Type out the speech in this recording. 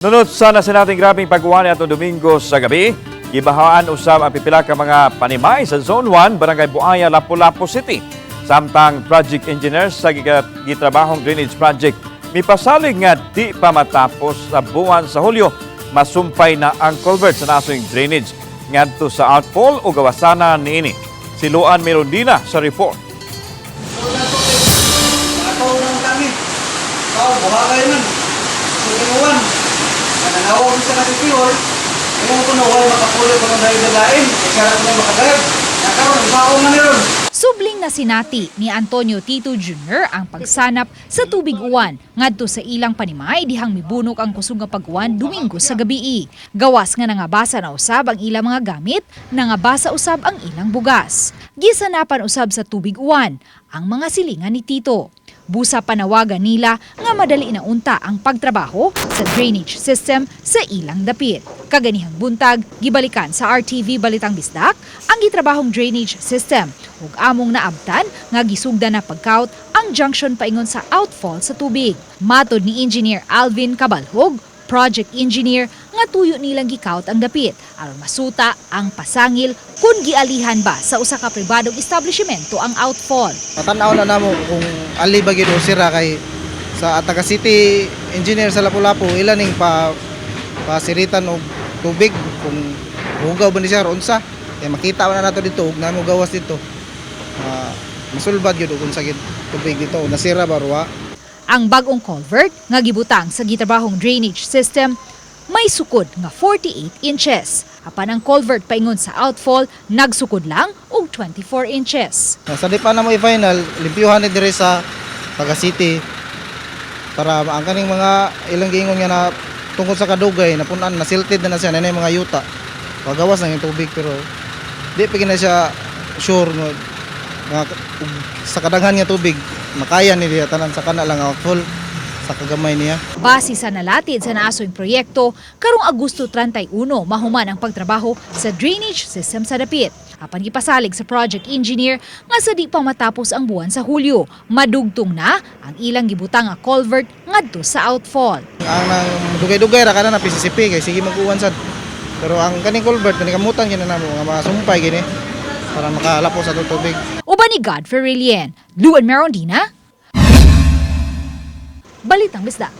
Nunod sana sa nating grabing pagkuhan ato Domingo sa gabi, gibahaan usab ang pipila ka mga panimay sa Zone 1, Barangay Buaya, Lapu-Lapu City. Samtang project engineer sa gitrabahong drainage project, mipasalig nga di pa matapos sa buwan sa Hulyo, masumpay na ang culvert sa nasoing drainage ngadto sa outfall o gawasana niini. Si Luan Merondina sa report. Ako ng kami. Ikaw, buhagay man. Suliwan. Nananawag sa nakikihol. Ngayon ko na wala makapuloy ko ng dahil-dalain. Kaya ko na makadayag. Nakaroon, nagbaong na meron. Subling na sinati ni Antonio Tito Jr. ang pagsanap sa tubig uwan ngadto sa ilang panimay dihang mibunok ang kusog nga pag-uwan Domingo sa gabii. Gawas nga nangabasa na usab ang ilang mga gamit, nangabasa usab ang ilang bugas. Gisanapan usab sa tubig uwan ang mga silingan ni Tito. Busa panawagan nila nga madali na unta ang pagtrabaho sa drainage system sa ilang dapit. Kaganihang buntag, gibalikan sa RTV Balitang Bisdak ang gitrabahong drainage system ug among naabtan nga gisugda na pagkaut ang junction paingon sa outfall sa tubig. Matod ni Engineer Alvin Cabalhog, project engineer nga tuyo nilang gikaut ang dapit. Aron masuta ang pasangil kung gialihan ba sa usa ka pribadong establishmento ang outfall. Matanaw na namo kung ali ba gyud sira kay sa Ataga City engineer sa Lapu-Lapu ila ning pa pasiritan og tubig kung hugaw ba ni siya or unsa kay makita na nato dito ug namo gawas dito. Ah, masulbad gyud og unsa gyud tubig dito. Nasira ba ruwa Ang bagong culvert nga gibutang sa gitrabahong drainage system may sukod nga 48 inches. Apan ang culvert paingon sa outfall nagsukod lang og 24 inches. sa di pa na mo i-final limpyuhan ni dire sa Taga City para ang kaning mga ilang giingon nga na tungkol sa kadugay napunan na silted na na siya na yung mga yuta pagawas yung tubig pero di pa na siya sure nga, nga sa kadaghan nga tubig makaya ni diya tanan sa kana lang ang full sa kagamay niya Base sa nalatid sa naasoy proyekto, karong Agosto 31 mahuman ang pagtrabaho sa drainage system sa dapit. Apan gipasalig sa project engineer nga sa di pa matapos ang buwan sa Hulyo, madugtong na ang ilang gibutang nga culvert ngadto sa outfall. ang nang dugay-dugay ra kana na PCCP kay sige mag-uwan sad pero ang kaning culvert kani kamutan gina namo nga masumpay gini para makalapo sa tubig Uban ni Godfrey Rilien, Luan Merondina, Balitang Bisda.